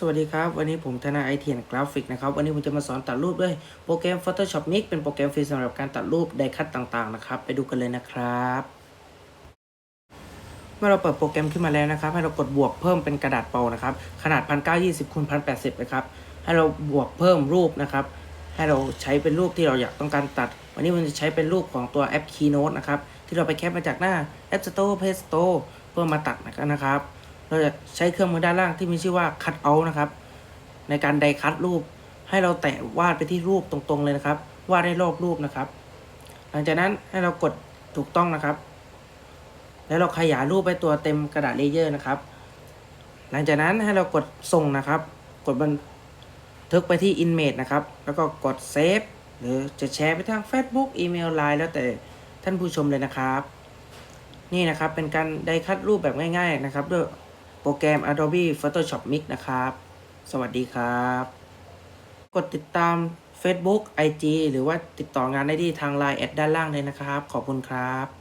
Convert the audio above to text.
สวัสดีครับ วันนี้ผมธนาไอเทียนกราฟิกนะครับ วันนี้ผมจะมาสอนตัดรูปด้วยโปรแกรม Photoshop Mix เป็นโปรแกรมฟรีสำหรับการตัดรูปไดคัตต่างๆนะครับ ไปดูกันเลยนะครับ เมื่อเราเปิดโปรแกรมขึ้นมาแล้วนะครับ ให้เรากดบวกเพิ่มเป็นกระดาษเปานะครับ ขนาด 1920คูณ1080นะครับ ให้เราบวกเพิ่มรูปนะครับ ให้เราใช้เป็นรูปที่เราอยากต้องการตัด วันนี้มันจะใช้เป็นรูปของตัวแอป Keynote นะครับ ที่เราไปแคปมาจากหน้า App Store Play Store เพื่อมาตัดนะครับ เราจะใช้เครื่องมือด้านล่างที่มีชื่อว่า Cut Out นะครับ ในการไดคัดรูป ให้เราแตะวาดไปที่รูปตรงๆเลยนะครับ วาดได้รอบรูปนะครับ หลังจากนั้นให้เรากดถูกต้องนะครับ แล้วเราขยายรูปไปตัวเต็มกระดาษเลเยอร์นะครับ หลังจากนั้นให้เรากดส่งนะครับ กดบันทึกไปที่ Image นะครับ แล้วก็กดเซฟหรือจะแชร์ไปทาง Facebook อีเมลไลน์แล้วแต่ท่านผู้ชมเลยนะครับ นี่นะครับเป็นการไดคัดรูปแบบง่าย ๆ นะครับด้วย โปรแกรม Adobe Photoshop Mix นะครับ สวัสดีครับ กดติดตาม Facebook IG หรือว่าติดต่องานได้ที่ทาง Line แอดด้านล่างเลยนะครับ ขอบคุณครับ